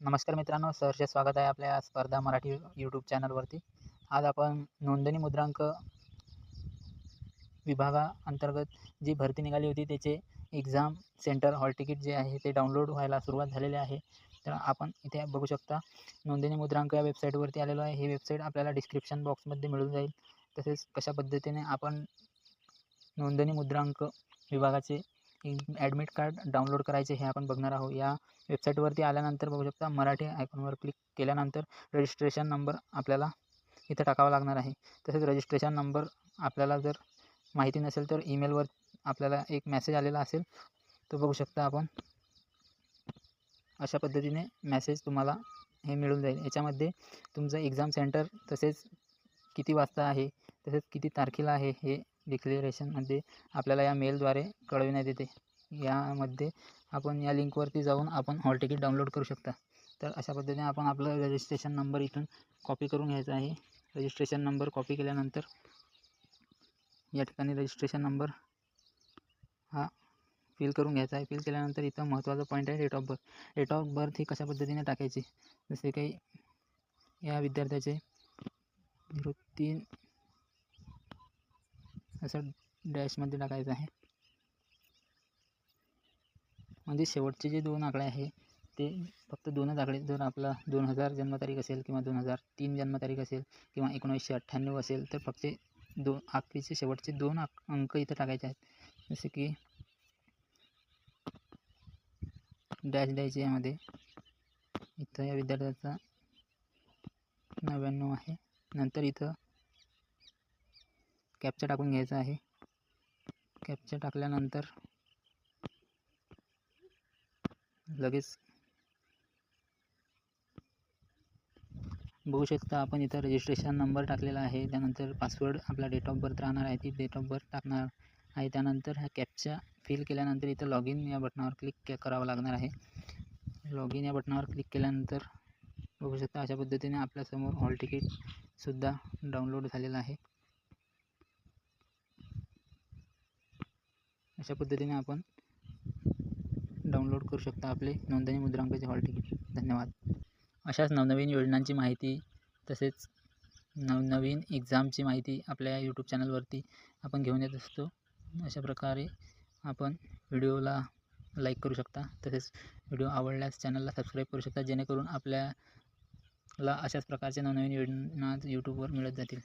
नमस्कार मित्रांनो सहर्ष स्वागत आहे आपल्या स्पर्धा मराठी यूट्यूब चॅनलवरती आज आपण नोंदणी मुद्रांक विभागाअंतर्गत जी भरती निघाली होती त्याचे एक्झाम सेंटर हॉल तिकीट जे आहे ते डाउनलोड व्हायला सुरुवात झालेली आहे. तर आपण इथे बघू शकता नोंदणी मुद्रांक या वेबसाईटवरती आलेलो आहे. ही वेबसाईट आपल्याला डिस्क्रिप्शन बॉक्समध्ये मिळून जाईल. तसेच कशा पद्धतीने आपण नोंदणी मुद्रांक विभागाचे ॲडमिट कार्ड डाउनलोड करायचे हे आपण बघणार आहोत. या वेबसाईटवरती आल्यानंतर बघू शकता मराठी आयकॉनवर क्लिक केल्यानंतर रजिस्ट्रेशन नंबर आपल्याला इथं टाकावा लागणार आहे. तसेच रजिस्ट्रेशन नंबर आपल्याला जर माहिती नसेल तर ईमेलवर आपल्याला एक मेसेज आलेला असेल तो बघू शकता आपण. अशा पद्धतीने मेसेज तुम्हाला हे मिळून जाईल. याच्यामध्ये तुमचं एक्झाम सेंटर तसेच किती वाजता आहे तसेच किती तारखेला आहे हे डिक्लेरेशनमध्ये आपल्याला या मेलद्वारे कळविण्यात येते. यामध्ये आपण या लिंकवरती जाऊन आपण हॉल तिकीट डाउनलोड करू शकता. तर अशा पद्धतीने आपण आपलं रजिस्ट्रेशन नंबर इथून कॉपी करून घ्यायचा आहे. रजिस्ट्रेशन नंबर कॉपी केल्यानंतर या ठिकाणी रजिस्ट्रेशन नंबर हा फिल करून घ्यायचा आहे. फिल केल्यानंतर इथं महत्त्वाचा पॉईंट आहे date of birth date of birth ही कशा पद्धतीने टाकायची? जसे काही या विद्यार्थ्याचे झिरो तीन असं डॅशमध्ये टाकायचं आहे. म्हणजे शेवटचे जे दोन आकडे आहे ते फक्त दोनच आकडे. जर आपला दोन हजार जन्मतारीख असेल किंवा दोन हजार तीन जन्मतारीख असेल किंवा एकोणीसशे अठ्ठ्याण्णव असेल तर फक्त दोन आखरीचे शेवटचे दोन अंक इथं टाकायचे आहेत. जसे की डॅश द्यायचे यामध्ये. इथं या विद्यार्थ्याचा नव्याण्णव आहे. नंतर इथं कॅपचा टाकून घ्यायचा आहे. कॅपचा टाकल्यानंतर लगेच बघू शकता आपण इथं रजिस्ट्रेशन नंबर टाकलेला आहे. त्यानंतर पासवर्ड आपला डेट ऑफ बर्थ राहणार आहे. ती डेट ऑफ बर्थ टाकणार आहे. त्यानंतर ह्या कॅपच्या फिल केल्यानंतर इथं लॉग इन या बटनावर क्लिक करावं लागणार आहे. लॉग इन या बटनावर क्लिक केल्यानंतर बघू शकता अशा पद्धतीने आपल्यासमोर हॉल तिकीटसुद्धा डाउनलोड झालेलं आहे. अशा पद्धतीने आपण डाउनलोड करू शकता आपले नोंदणी मुद्रांकाचे हॉल तिकीट धन्यवाद. अशाच नवनवीन योजनांची माहिती तसेच नवनवीन एक्झामची माहिती आपल्या यूट्यूब चॅनलवरती आपण घेऊन येत असतो. अशा प्रकारे आपण व्हिडिओला लाईक करू शकता. तसेच व्हिडिओ आवडल्यास चॅनलला सबस्क्राईब करू शकता जेणेकरून आपल्याला अशाच प्रकारच्या नवनवीन योजना यूट्यूबवर मिळत जातील.